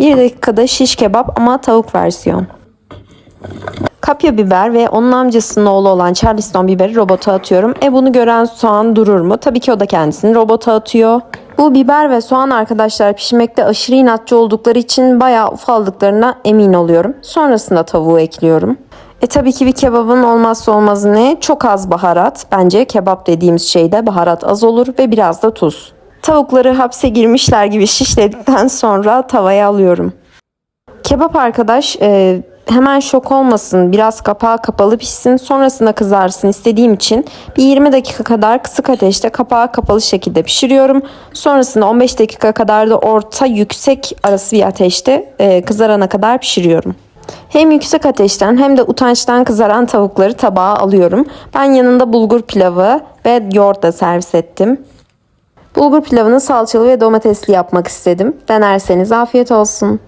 1 dakikada şiş kebap ama tavuk versiyon. Kapya biber ve onun amcasının oğlu olan Charleston biberi robota atıyorum. E bunu gören soğan durur mu? Tabii ki o da kendisini robota atıyor. Bu biber ve soğan arkadaşlar pişmekte aşırı inatçı oldukları için bayağı ufaldıklarına emin oluyorum. Sonrasında tavuğu ekliyorum. E tabii ki bir kebabın olmazsa olmazı ne? Çok az baharat. Bence kebap dediğimiz şeyde baharat az olur ve biraz da tuz. Tavukları hapse girmişler gibi şişledikten sonra tavaya alıyorum. Kebap arkadaş e, hemen şok olmasın biraz kapağı kapalı pişsin sonrasında kızarsın istediğim için bir 20 dakika kadar kısık ateşte kapağı kapalı şekilde pişiriyorum. Sonrasında 15 dakika kadar da orta yüksek arası bir ateşte e, kızarana kadar pişiriyorum. Hem yüksek ateşten hem de utançtan kızaran tavukları tabağa alıyorum. Ben yanında bulgur pilavı ve yoğurt da servis ettim. Bulgur pilavını salçalı ve domatesli yapmak istedim. Denerseniz afiyet olsun.